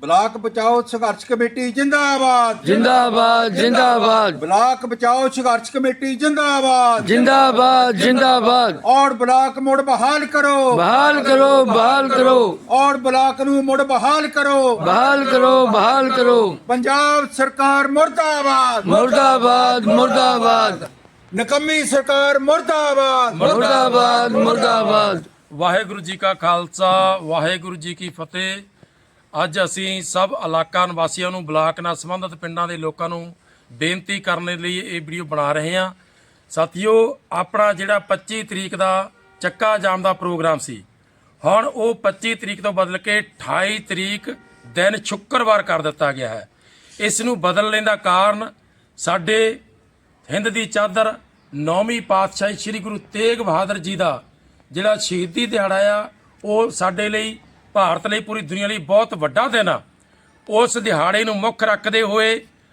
Block ਬਚਾਓ ਸੰਘਰਸ਼ committee ਜਿੰਦਾਬਾਦ। ਜਿੰਦਾਬਾਦ ਜਿੰਦਾਬਾਦ। ਬਲਾਕ ਬਚਾਓ ਸੰਘਰਸ਼ ਕਮੇਟੀ ਜਿੰਦਾਬਾਦ। ਜਿੰਦਾਬਾਦ ਜਿੰਦਾਬਾਦ। ਔਰ ਬਲਾਕ ਮੁੜ ਬਹਾਲ ਕਰੋ। ਬਹਾਲ ਕਰੋ ਬਹਾਲ ਕਰੋ। ਔਰ ਬਲਾਕ ਨੂੰ ਮੁੜ ਬਹਾਲ ਕਰੋ। ਬਹਾਲ ਕਰੋ ਬਹਾਲ ਕਰੋ। ਪੰਜਾਬ ਸਰਕਾਰ ਮੁਰਦਾਬਾਦ। ਮੁਰਦਾਬਾਦ ਮੁਰਦਾਬਾਦ। ਨਕੰਮੀ ਸਰਕਾਰ ਮੁਰਦਾਬਾਦ। ਮੁਰਦਾਬਾਦ ਮੁਰਦਾਬਾਦ। ਵਾਹਿਗੁਰੂ ਜੀ ਕਾ ਖਾਲਸਾ ਵਾਹਿਗੁਰੂ ਜੀ ਕੀ ਫਤਿਹ। ਅੱਜ ਅਸੀਂ ਸਭ ਇਲਾਕਾ ਨਿਵਾਸੀਆਂ ਨੂੰ ਬਲਾਕ ਨਾਲ ਸੰਬੰਧਿਤ ਪਿੰਡਾਂ ਦੇ ਲੋਕਾਂ ਨੂੰ ਬੇਨਤੀ ਕਰਨ ਲਈ ਇਹ ਵੀਡੀਓ ਬਣਾ ਰਹੇ ਹਾਂ। ਸਾਥੀਓ, ਆਪਣਾ ਜਿਹੜਾ 25 ਤਰੀਕ ਦਾ ਚੱਕਾ ਜਾਮ ਦਾ ਪ੍ਰੋਗਰਾਮ ਸੀ, ਹੁਣ ਉਹ 25 ਤਰੀਕ ਤੋਂ ਬਦਲ ਕੇ 28 ਤਰੀਕ ਦਿਨ ਸ਼ੁੱਕਰਵਾਰ ਕਰ ਦਿੱਤਾ ਗਿਆ ਹੈ। ਇਸ ਨੂੰ ਬਦਲਣ ਦਾ ਕਾਰਨ ਸਾਡੇ ਹਿੰਦ ਦੀ ਚਾਦਰ ਨੌਵੀਂ ਪਾਤਸ਼ਾਹੀ ਸ੍ਰੀ ਗੁਰੂ ਤੇਗ ਬਹਾਦਰ ਜੀ ਦਾ ਜਿਹੜਾ ਸ਼ਹੀਦੀ ਦਿਹਾੜਾ ਆ, ਉਹ ਸਾਡੇ ਲਈ ਭਾਰਤ ਲਈ ਪੂਰੀ ਦੁਨੀਆ ਲਈ ਬਹੁਤ ਵੱਡਾ ਦਿਨ ਆ। ਉਸ ਦਿਹਾੜੇ ਨੂੰ ਮੁੱਖ ਰੱਖਦੇ ਹੋਏ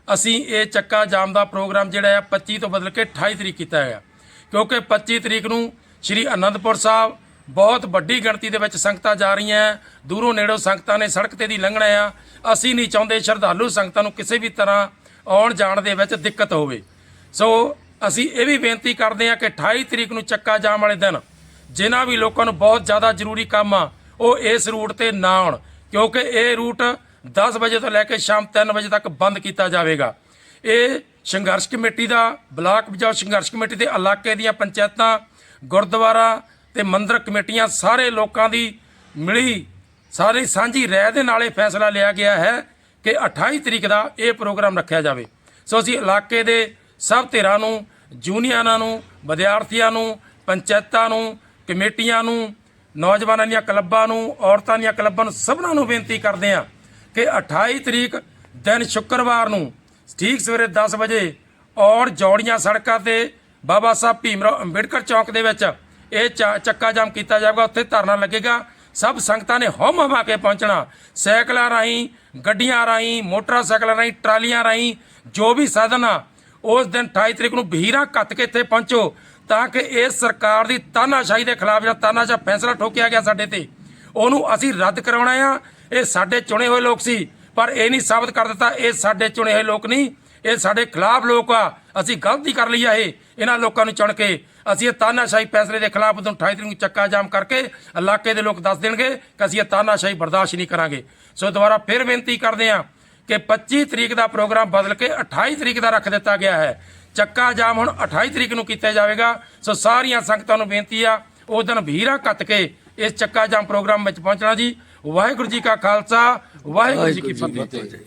ਅਸੀਂ ਇਹ ਚੱਕਾ ਜਾਮ ਦਾ ਪ੍ਰੋਗਰਾਮ ਜਿਹੜਾ ਆ 25 ਤੋਂ ਬਦਲ ਕੇ 28 ਤਰੀਕ ਕੀਤਾ ਹੈ ਕਿਉਂਕਿ 25 ਤਰੀਕ ਨੂੰ ਸ੍ਰੀ ਅਨੰਦਪੁਰ ਸਾਹਿਬ ਬਹੁਤ ਵੱਡੀ ਗਿਣਤੀ ਦੇ ਵਿੱਚ ਸੰਗਤਾਂ ਜਾ ਰਹੀਆਂ ਦੂਰੋਂ ਨੇੜੋਂ ਸੰਗਤਾਂ ਨੇ ਸੜਕ ਤੇ ਦੀ ਲੰਘਣਾ ਆ ਅਸੀਂ ਨਹੀਂ ਚਾਹੁੰਦੇ ਸ਼ਰਧਾਲੂ ਸੰਗਤਾਂ ਨੂੰ ਕਿਸੇ ਵੀ ਤਰ੍ਹਾਂ ਆਉਣ ਜਾਣ ਦੇ ਵਿੱਚ ਦਿੱਕਤ ਹੋਵੇ। ਸੋ ਅਸੀਂ ਇਹ ਵੀ ਬੇਨਤੀ ਕਰਦੇ ਹਾਂ ਕਿ 28 ਤਰੀਕ ਨੂੰ ਚੱਕਾ ਜਾਮ ਵਾਲੇ ਦਿਨ, ਜਿਨ੍ਹਾਂ ਵੀ ਲੋਕਾਂ ਨੂੰ ਬਹੁਤ ਜ਼ਿਆਦਾ ਜ਼ਰੂਰੀ ਕੰਮ ਆ ਉਹ ਇਸ ਰੂਟ ਤੇ ਨਾ ਆਉਣ, ਕਿਉਂਕਿ ਇਹ ਰੂਟ 10 ਵਜੇ ਤੋਂ ਲੈ ਕੇ ਸ਼ਾਮ 3 ਵਜੇ ਤੱਕ ਬੰਦ ਕੀਤਾ ਜਾਵੇਗਾ। ਇਹ ਸੰਘਰਸ਼ ਕਮੇਟੀ ਦਾ, ਬਲਾਕ ਬਚਾਓ ਸੰਘਰਸ਼ ਕਮੇਟੀ ਦੇ ਇਲਾਕੇ ਦੀਆਂ ਪੰਚਾਇਤਾਂ, ਗੁਰਦੁਆਰਾ ਤੇ ਮੰਦਰ ਕਮੇਟੀਆਂ ਸਾਰੇ ਲੋਕਾਂ ਦੀ ਮਿਲੀ, ਸਾਰੀ ਸਾਂਝੀ ਰਾਏ ਦੇ ਨਾਲ ਇਹ ਫੈਸਲਾ ਲਿਆ ਗਿਆ ਹੈ ਕਿ 28 ਤਰੀਕ ਦਾ ਇਹ ਪ੍ਰੋਗਰਾਮ ਰੱਖਿਆ ਜਾਵੇ। ਸੋ ਅਸੀਂ ਇਲਾਕੇ ਦੇ ਸਭ ਧਿਰਾਂ ਨੂੰ, ਜੂਨੀਅਰਾਂ ਨੂੰ, ਵਿਦਿਆਰਥੀਆਂ ਨੂੰ, ਪੰਚਾਇਤਾਂ ਨੂੰ, ਕਮੇਟੀਆਂ ਨੂੰ ਨੌਜਵਾਨਾਂ ਦੀਆਂ ਕਲੱਬਾਂ ਨੂੰ, ਔਰਤਾਂ ਦੀਆਂ ਕਲੱਬਾਂ ਨੂੰ ਸਭਨਾਂ ਨੂੰ ਬੇਨਤੀ ਕਰਦੇ ਹਾਂ ਕਿ 28 ਤਰੀਕ ਦਿਨ ਸ਼ੁੱਕਰਵਾਰ ਨੂੰ ਠੀਕ ਸਵੇਰੇ 10 ਵਜੇ ਔਰ ਜੌੜੀਆਂ ਸੜਕਾਂ ਤੇ ਬਾਬਾ ਸਾਹਿਬ ਭੀਮਰਾਓ ਅੰਬੇਡਕਰ ਚੌਕ ਦੇ ਵਿੱਚ ਇਹ ਚ- ਚੱਕਾ ਜਾਮ ਕੀਤਾ ਜਾਵੇਗਾ ਉੱਥੇ ਧਰਨਾ ਲੱਗੇਗਾ। ਸਭ ਸੰਗਤਾਂ ਨੇ ਹਮ ਹਮਾ ਕੇ ਪਹੁੰਚਣਾ। ਸਾਈਕਲਾਂ ਰਾਹੀਂ, ਗੱਡੀਆਂ ਰਾਹੀਂ, ਮੋਟਰਸਾਈਕਲਾਂ ਰਾਹੀਂ, ਟਰਾਲੀਆਂ ਰਾਹੀਂ ਜੋ ਵੀ ਸਾਧਨ ਆ ਉਸ ਦਿਨ 28 ਤਰੀਕ ਨੂੰ ਬਹੀਰਾ ਕੱਤ ਕੇ ਇੱਥੇ ਪਹੁੰਚੋ ਤਾਂ ਕਿ ਇਸ ਸਰਕਾਰ ਦੀ ਤਾਨਾਸ਼ਾਹੀ ਦੇ ਖਿਲਾਫ ਜਿਹੜਾ ਤਾਨਾਸ਼ਾਹ ਫੈਸਲਾ ਠੋਕਿਆ ਗਿਆ ਸਾਡੇ ਤੇ। ਉਹਨੂੰ ਅਸੀਂ ਰੱਦ ਕਰਾਉਣਾ ਆ। ਇਹ ਸਾਡੇ ਚੁਣੇ ਹੋਏ ਲੋਕ ਸੀ, ਪਰ ਇਹ ਨਹੀਂ ਸਾਬਤ ਕਰ ਦਿੱਤਾ। ਇਹ ਸਾਡੇ ਚੁਣੇ ਹੋਏ ਲੋਕ ਨਹੀਂ, ਇਹ ਸਾਡੇ ਖਿਲਾਫ ਲੋਕ ਆ। ਅਸੀਂ ਗਲਤੀ ਕਰ ਲਈ ਆ ਇਹ, ਇਹਨਾਂ ਲੋਕਾਂ ਨੂੰ ਚੁਣ ਕੇ। ਅਸੀਂ ਇਹ ਤਾਨਾਸ਼ਾਹੀ ਫੈਸਲੇ ਦੇ ਖਿਲਾਫ ਉਦੋਂ 28 ਤਰੀਕ ਨੂੰ ਚੱਕਾ ਜਾਮ ਕਰਕੇ ਇਲਾਕੇ ਦੇ ਲੋਕ ਦੱਸ ਦੇਣਗੇ ਕਿ ਅਸੀਂ ਇਹ ਤਾਨਾਸ਼ਾਹੀ ਬਰਦਾਸ਼ਤ ਨਹੀਂ ਕਰਾਂਗੇ। ਸੋ ਦੁਬਾਰਾ ਫਿਰ ਬੇਨਤੀ ਕਰਦੇ ਹਾਂ ਕਿ 25 ਤਰੀਕ ਦਾ ਪ੍ਰੋਗਰਾਮ ਬਦਲ ਕੇ 28 ਤਰੀਕ ਦਾ ਰੱਖ ਦਿੱਤਾ ਗਿਆ ਹੈ। ਚੱਕਾ ਜਾਮ ਹੁਣ 28 ਤਰੀਕ ਨੂੰ ਕੀਤਾ ਜਾਵੇਗਾ। ਸੋ ਸਾਰੀਆਂ ਸੰਗਤਾਂ ਨੂੰ ਬੇਨਤੀ ਆ ਉਸ ਦਿਨ ਭੀਰਾ ਕੱਤ ਕੇ ਇਸ ਚੱਕਾ ਜਾਮ ਪ੍ਰੋਗਰਾਮ ਵਿੱਚ ਪਹੁੰਚਣਾ ਜੀ। ਵਾਹਿਗੁਰੂ ਜੀ ਕਾ ਖਾਲਸਾ ਵਾਹਿਗੁਰੂ ਜੀ ਕੀ ਫਤਿਹ।